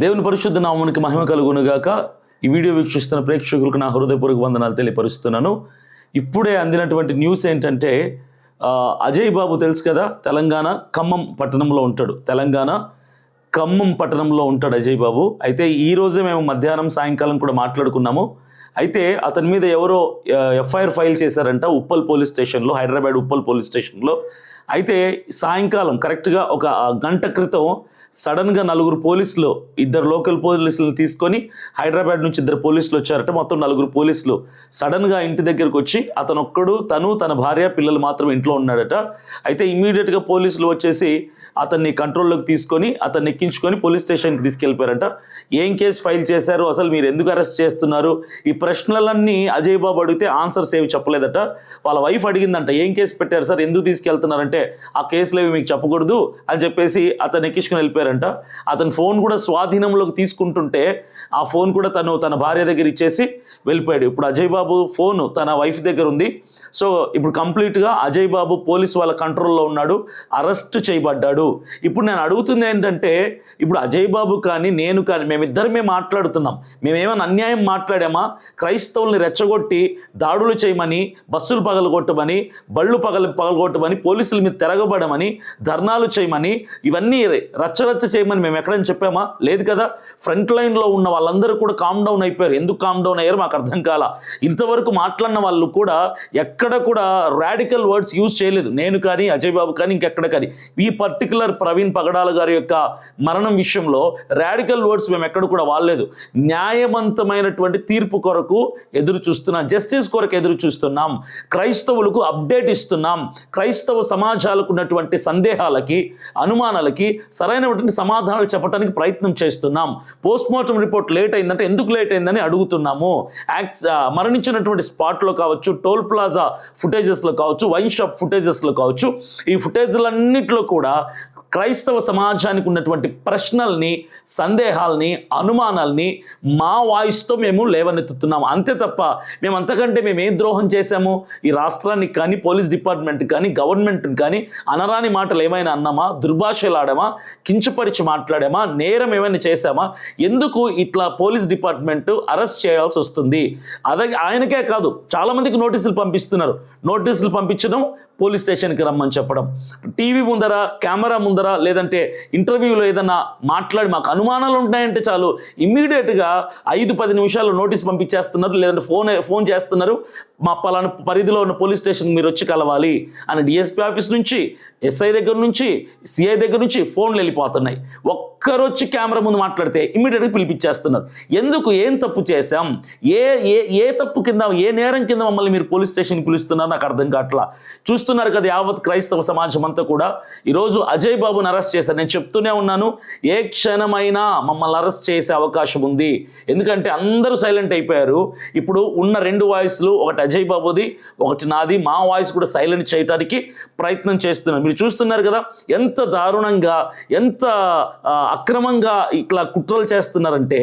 దేవుని పరిశుద్ధ నామానికి మహిమ కలుగునుగాక. ఈ వీడియో వీక్షిస్తున్న ప్రేక్షకులకు నా హృదయపూర్వక వందనాలు తెలియపరుస్తున్నాను. ఇప్పుడే అందినటువంటి న్యూస్ ఏంటంటే అజయ్ బాబు తెలుసు కదా తెలంగాణ ఖమ్మం పట్టణంలో ఉంటాడు. తెలంగాణ ఖమ్మం పట్టణంలో ఉంటాడు అజయ్ బాబు. అయితే ఈరోజే మేము మధ్యాహ్నం సాయంకాలం కూడా మాట్లాడుకున్నాము. అయితే అతని మీద ఎవరో ఎఫ్ఐఆర్ ఫైల్ చేశారంట ఉప్పల్ పోలీస్ స్టేషన్లో హైదరాబాద్ ఉప్పల్ పోలీస్ స్టేషన్లో. అయితే సాయంకాలం కరెక్ట్గా ఒక గంట క్రితం సడన్గా నలుగురు పోలీసులు ఇద్దరు లోకల్ పోలీసులను తీసుకొని హైదరాబాద్ నుంచి ఇద్దరు పోలీసులు వచ్చారట. మొత్తం నలుగురు పోలీసులు సడన్గా ఇంటి దగ్గరకు వచ్చి అతను ఒక్కడు తను తన భార్య పిల్లలు మాత్రం ఇంట్లో ఉన్నాడట. అయితే ఇమీడియట్గా పోలీసులు వచ్చేసి అతన్ని కంట్రోల్లోకి తీసుకొని అతన్ని ఎక్కించుకొని పోలీస్ స్టేషన్కి తీసుకెళ్ళిపోయారంట. ఏం కేసు ఫైల్ చేశారు? అసలు మీరు ఎందుకు అరెస్ట్ చేస్తున్నారు? ఈ ప్రశ్నలన్నీ అజయ్ బాబు అడిగితే ఆన్సర్స్ ఏమి చెప్పలేదట. వాళ్ళ వైఫ్ అడిగిందంట ఏం కేసు పెట్టారు సార్? ఎందుకు తీసుకెళ్తున్నారంటే? ఆ కేసులు ఏవి మీకు చెప్పకూడదు అని చెప్పేసి అతను ఎక్కించుకుని వెళ్ళిపోయారంట. అతని ఫోన్ కూడా స్వాధీనంలోకి తీసుకుంటుంటే ఆ ఫోన్ కూడా తను తన భార్య దగ్గర ఇచ్చేసి వెళ్ళిపోయాడు. ఇప్పుడు అజయ్ బాబు ఫోన్ తన వైఫ్ దగ్గర ఉంది. సో ఇప్పుడు కంప్లీట్గా అజయ్ బాబు పోలీస్ వాళ్ళ కంట్రోల్లో ఉన్నాడు. అరెస్ట్ చేయబడ్డాడు. ఇప్పుడు నేను అడుగుతుంది ఏంటంటే ఇప్పుడు అజయ్ బాబు కానీ నేను కానీ మేమిద్దరమే మాట్లాడుతున్నాం. మేమేమైనా అన్యాయం మాట్లాడామా? క్రైస్తవుల్ని రెచ్చగొట్టి దాడులు చేయమని బస్సులు పగలగొట్టమని బళ్ళు పగల పగలగొట్టమని పోలీసుల మీద తిరగబడమని ధర్నాలు చేయమని ఇవన్నీ రచ్చరచ్చ చేయమని మేము ఎక్కడైనా చెప్పామా? లేదు కదా? ఫ్రంట్ లైన్లో ఉన్న వాళ్ళందరూ కూడా కామ్ డౌన్ అయిపోయారు. ఎందుకు కామ్ డౌన్ అయ్యారు మాకు అర్థం కాల. ఇంతవరకు మాట్లాడిన వాళ్ళు కూడా ఎక్కడ కూడా రాడికల్ వర్డ్స్ యూజ్ చేయలేదు. నేను కానీ అజయ్ బాబు కానీ ఇంకెక్కడ కానీ. ఈ పర్టికులర్ ప్రవీణ్ పగడాల గారి యొక్క మరణం విషయంలో రాడికల్ వర్డ్స్ మేము ఎక్కడ కూడా వాడలేదు. న్యాయవంతమైనటువంటి తీర్పు కొరకు ఎదురు చూస్తున్నాం జస్టిస్ కొరకు ఎదురు చూస్తున్నాం. క్రైస్తవులకు అప్డేట్ ఇస్తున్నాం. క్రైస్తవ సమాజాలకు ఉన్నటువంటి సందేహాలకి అనుమానాలకి సరైనటువంటి సమాధానాలు చెప్పడానికి ప్రయత్నం చేస్తున్నాం. పోస్ట్ మార్టం రిపోర్ట్ లేట్ అయిందంటే ఎందుకు లేట్ అయిందని అడుగుతున్నాము. మరణించినటువంటి స్పాట్లో కావచ్చు టోల్ ప్లాజా ఫుటేజెస్లో కావచ్చు వైన్ షాప్ ఫుటేజెస్లో కావచ్చు ఈ ఫుటేజ్లన్నింటిలో కూడా క్రైస్తవ సమాజానికి ఉన్నటువంటి ప్రశ్నల్ని సందేహాల్ని అనుమానాల్ని మా వాయిస్తో మేము లేవనెత్తుతున్నాము అంతే తప్ప మేము అంతకంటే మేము ఏం ద్రోహం చేశాము? ఈ రాష్ట్రానికి కానీ పోలీస్ డిపార్ట్మెంట్ కానీ గవర్నమెంట్కి కానీ అనరాని మాటలు ఏమైనా అన్నామా? దుర్భాషలాడామా? కించపరిచి మాట్లాడామా? నేరం ఏమైనా చేశామా? ఎందుకు ఇట్లా పోలీస్ డిపార్ట్మెంట్ అరెస్ట్ చేయాల్సి వస్తుంది? అదే ఆయనకే కాదు చాలామందికి నోటీసులు పంపిస్తున్నారు. నోటీసులు పంపించడం పోలీస్ స్టేషన్కి రమ్మని చెప్పడం. టీవీ ముందర కెమెరా ముందర లేదంటే ఇంటర్వ్యూలో ఏదన్నా మాట్లాడి మాకు అనుమానాలు ఉంటాయంటే చాలు ఇమ్మీడియట్గా ఐదు పది నిమిషాల్లో నోటీస్ పంపించేస్తున్నారు లేదంటే ఫోన్ ఫోన్ చేస్తున్నారు. మా పలానా పరిధిలో ఉన్న పోలీస్ స్టేషన్ మీరు వచ్చి కలవాలి అని డిఎస్పీ ఆఫీస్ నుంచి ఎస్ఐ దగ్గర నుంచి సిఐ దగ్గర నుంచి ఫోన్లు వెళ్ళిపోతున్నాయి. ఒక్కరు వచ్చి కెమెరా ముందు మాట్లాడితే ఇమ్మీడియట్గా పిలిపించేస్తున్నారు. ఎందుకు? ఏం తప్పు చేశాం? ఏ ఏ ఏ తప్పు కింద ఏ నేరం కింద మమ్మల్ని మీరు పోలీస్ స్టేషన్కి పిలుస్తున్నారు? నాకు అర్థం కావట్లా. చూస్తున్నారు కదా యావత్ క్రైస్తవ సమాజం అంతా కూడా. ఈరోజు అజయ్ బాబుని అరెస్ట్ చేశారు. నేను చెప్తూనే ఉన్నాను ఏ క్షణమైనా మమ్మల్ని అరెస్ట్ చేసే అవకాశం ఉంది. ఎందుకంటే అందరూ సైలెంట్ అయిపోయారు. ఇప్పుడు ఉన్న రెండు వాయిస్లు ఒకటి అజయ్ బాబుది ఒకటి నాది. మా వాయిస్ కూడా సైలెంట్ చేయడానికి ప్రయత్నం చేస్తున్నారు మీరు చూస్తున్నారు కదా ఎంత దారుణంగా ఎంత అక్రమంగా ఇట్లా కుట్రలు చేస్తున్నారంటే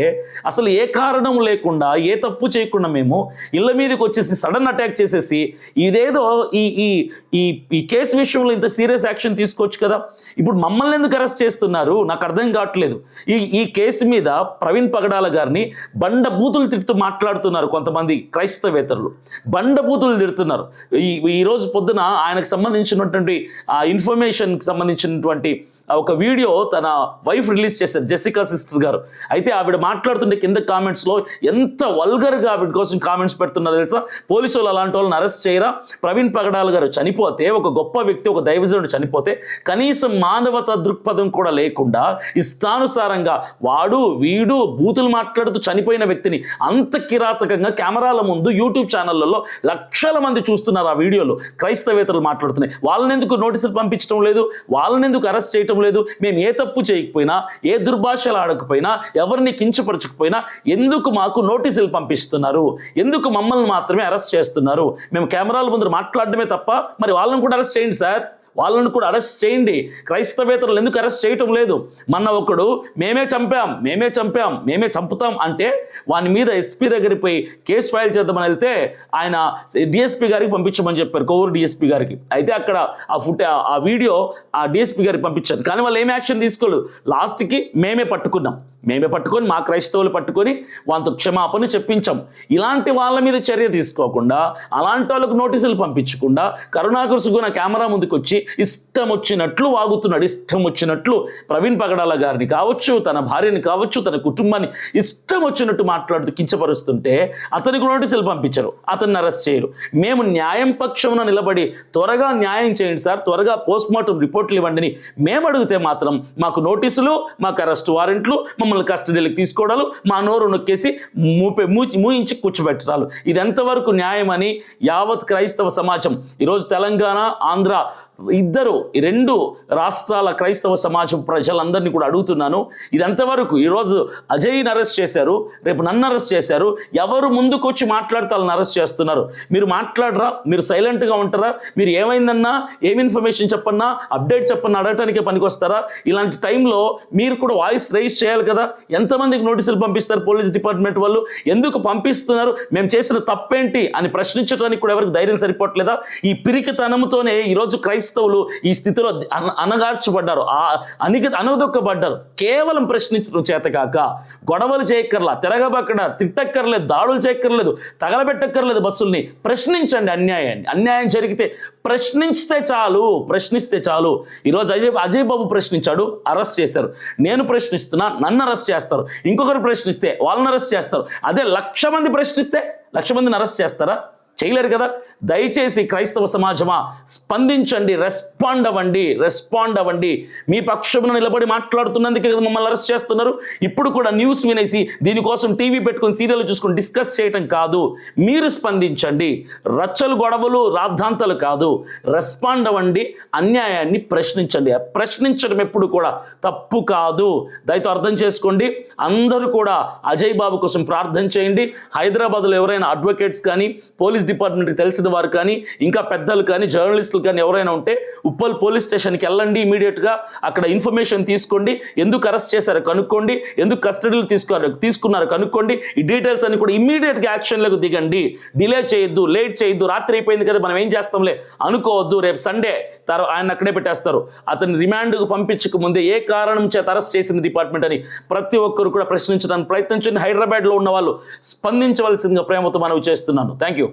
అసలు ఏ కారణం లేకుండా ఏ తప్పు చేయకుండా మేము ఇళ్ళ మీదకి వచ్చేసి సడన్ అటాక్ చేసేసి ఇదేదో ఈ ఈ ఈ ఈ కేసు విషయంలో ఇంత సీరియస్ యాక్షన్ తీసుకోవచ్చు కదా? ఇప్పుడు మమ్మల్ని ఎందుకు అరెస్ట్ చేస్తున్నారు? నాకు అర్థం కావట్లేదు. ఈ ఈ కేసు మీద ప్రవీణ్ పగడాల గారిని బండ బూతులు తిడుతూ మాట్లాడుతున్నారు కొంతమంది క్రైస్తవేతరులు. బండ బూతులు తిడుతున్నారు. ఈ ఈరోజు పొద్దున ఆయనకు సంబంధించినటువంటి ఆ ఇన్ఫర్మేషన్కి సంబంధించినటువంటి ఒక వీడియో తన వైఫ్ రిలీజ్ చేశారు జెసికా సిస్టర్ గారు. అయితే ఆవిడ మాట్లాడుతుంటే కింద కామెంట్స్లో ఎంత వల్గర్గా ఆవిడ కోసం కామెంట్స్ పెడుతున్నారు తెలుసా? పోలీసు వాళ్ళు అలాంటి వాళ్ళని అరెస్ట్ చేయరా? ప్రవీణ్ పగడాల్ గారు చనిపోతే ఒక గొప్ప వ్యక్తి ఒక దైవజనుడు చనిపోతే కనీసం మానవత దృక్పథం కూడా లేకుండా ఇష్టానుసారంగా వాడు వీడు బూతులు మాట్లాడుతూ చనిపోయిన వ్యక్తిని అంత కిరాతకంగా కెమెరాల ముందు యూట్యూబ్ ఛానళ్ళలో లక్షల మంది చూస్తున్నారు ఆ వీడియోలో. క్రైస్తవేతలు మాట్లాడుతున్నాయి. వాళ్ళని ఎందుకు నోటీసులు పంపించడం లేదు? వాళ్ళని ఎందుకు అరెస్ట్ చేయటం లేదు. మేము ఏ తప్పు చేయకపోయినా ఏ దుర్భాషలు ఆడకపోయినా ఎవరిని కించపరచకపోయినా ఎందుకు మాకు నోటీసులు పంపిస్తున్నారు? ఎందుకు మమ్మల్ని మాత్రమే అరెస్ట్ చేస్తున్నారు? మేము కెమెరాల ముందు మాట్లాడడమే తప్ప మరి వాళ్ళని కూడా అరెస్ట్ చేయండి సార్. వాళ్ళని కూడా అరెస్ట్ చేయండి. క్రైస్తవేతరులు ఎందుకు అరెస్ట్ చేయటం లేదు? మొన్న ఒకడు మేమే చంపాం మేమే చంపాం మేమే చంపుతాం అంటే వాని మీద ఎస్పీ దగ్గరికి పోయి కేసు ఫైల్ చేద్దామని వెళ్తే ఆయన డిఎస్పీ గారికి పంపించమని చెప్పారు కొవ్వూరు డిఎస్పీ గారికి. అయితే అక్కడ ఆ ఫుట్ ఆ వీడియో ఆ డిఎస్పీ గారికి పంపించారు. కానీ వాళ్ళు ఏం యాక్షన్ తీసుకోలేదు. లాస్ట్కి మేమే పట్టుకున్నాం. మేమే పట్టుకొని మా క్రైస్తవులు పట్టుకొని వాళ్ళతో క్షమాపణ చెప్పించాం. ఇలాంటి వాళ్ళ మీద చర్య తీసుకోకుండా అలాంటి వాళ్ళకు నోటీసులు పంపించకుండా కరుణాకర్ సుగుణ కెమెరా ముందుకు వచ్చి ఇష్టం వచ్చినట్లు వాగుతున్నాడు ఇష్టం వచ్చినట్లు ప్రవీణ్ పగడాల గారిని కావచ్చు తన భార్యని కావచ్చు తన కుటుంబాన్ని ఇష్టం వచ్చినట్టు మాట్లాడుతూ కించపరుస్తుంటే అతనికి నోటీసులు పంపించరు అతన్ని అరెస్ట్ చేయరు. మేము న్యాయం పక్షమున నిలబడి త్వరగా న్యాయం చేయండి సార్ త్వరగా పోస్ట్ మార్టం రిపోర్ట్లు ఇవ్వండి మేము అడిగితే మాత్రం మాకు నోటీసులు మాకు అరెస్ట్ వారెంట్లు మమ్మల్ని కస్టడీలకు తీసుకోవడాలు మా నోరు నొక్కేసి మూపే మూయించి కూర్చోబెట్టడాలు. ఇది ఎంతవరకు న్యాయమని యావత్ క్రైస్తవ సమాజం ఈరోజు తెలంగాణ ఆంధ్ర ఇద్దరు ఈ రెండు రాష్ట్రాల క్రైస్తవ సమాజం ప్రజలందరినీ కూడా అడుగుతున్నాను. ఇది ఎంతవరకు ఈరోజు అజయ్ని అరెస్ట్ చేశారు రేపు నన్ను అరెస్ట్ చేశారు ఎవరు ముందుకొచ్చి మాట్లాడితే వాళ్ళని అరెస్ట్ చేస్తున్నారు. మీరు మాట్లాడరా? మీరు సైలెంట్గా ఉంటారా? మీరు ఏమైందన్నా? ఏం ఇన్ఫర్మేషన్ చెప్పన్నా? అప్డేట్ చెప్పన్నా? అడగటానికే పనికొస్తారా? ఇలాంటి టైంలో మీరు కూడా వాయిస్ రైజ్ చేయాలి కదా. ఎంతమందికి నోటీసులు పంపిస్తారు పోలీస్ డిపార్ట్మెంట్ వాళ్ళు? ఎందుకు పంపిస్తున్నారు? మేము చేసిన తప్పేంటి? అని ప్రశ్నించడానికి కూడా ఎవరికి ధైర్యం సరిపోవట్లేదా? ఈ పిరికితనంతోనే ఈరోజు క్రైస్తవులు ఈ స్థితిలో అనగార్చబడ్డారు ఆ అనిగ అనగదొక్కబడ్డారు కేవలం ప్రశ్నించడం చేతకాక గొడవలు చేయక్కర్లా తిరగబక్కడ తిట్టక్కర్లేదు దాడులు చేయక్కర్లేదు తగలబెట్టక్కర్లేదు బస్సుల్ని ప్రశ్నించండి అన్యాయాన్ని. అన్యాయం జరిగితే ప్రశ్నిస్తే చాలు ప్రశ్నిస్తే చాలు. ఈరోజు అజయ్ అజయ్ బాబు ప్రశ్నించాడు అరెస్ట్ చేశారు. నేను ప్రశ్నిస్తున్నా నన్ను అరెస్ట్ చేస్తారు. ఇంకొకరు ప్రశ్నిస్తే వాళ్ళని అరెస్ట్ చేస్తారు. అదే లక్ష మంది ప్రశ్నిస్తే లక్ష మందిని అరెస్ట్ చేస్తారా? చేయలేరు కదా? దయచేసి క్రైస్తవ సమాజమా స్పందించండి రెస్పాండ్ అవ్వండి రెస్పాండ్ అవ్వండి మీ పక్షమున నిలబడి మాట్లాడుతున్నందుకే కదా మమ్మల్ని అరెస్ట్ చేస్తున్నారు. ఇప్పుడు కూడా న్యూస్ వినేసి దీనికోసం టీవీ పెట్టుకొని సీరియల్ చూసుకుని డిస్కస్ చేయటం కాదు. మీరు స్పందించండి. రచ్చలు గొడవలు రాద్ధాంతాలు కాదు. రెస్పాండ్ అవ్వండి అన్యాయాన్ని ప్రశ్నించండి. ప్రశ్నించడం ఎప్పుడు కూడా తప్పు కాదు. దయతో అర్థం చేసుకోండి. అందరూ కూడా అజయ్ బాబు కోసం ప్రార్థన చేయండి. హైదరాబాద్లో ఎవరైనా అడ్వకేట్స్ కానీ పోలీస్ డిపార్ట్మెంట్కి తెలిసిన వారు కానీ ఇంకా పెద్దలు కానీ జర్నలిస్టులు కానీ ఎవరైనా ఉంటే ఉప్పల్ పోలీస్ స్టేషన్కి వెళ్ళండి ఇమీడియట్గా. అక్కడ ఇన్ఫర్మేషన్ తీసుకోండి. ఎందుకు అరెస్ట్ చేశారో కనుక్కోండి. ఎందుకు కస్టడీలు తీసుకున్నారు తీసుకున్నారో కనుక్కోండి. ఈ డీటెయిల్స్ అన్ని కూడా ఇమీడియట్గా యాక్షన్లకు దిగండి. డిలే చేయొద్దు లేట్ చేయొద్దు. రాత్రి అయిపోయింది కదా మనం ఏం చేస్తాంలే? అనుకోవద్దు. రేపు సండే తర ఆయన అక్కడే పెట్టేస్తారు. అతన్ని రిమాండ్కు పంపించక ముందే ఏ కారణం చేత అరెస్ట్ చేసింది డిపార్ట్మెంట్ అని ప్రతి ఒక్కరు కూడా ప్రశ్నించడానికి ప్రయత్నించండి. హైదరాబాద్లో ఉన్న వాళ్ళు స్పందించవలసిందిగా ప్రేమతో మనవి చేస్తున్నాను. Thank you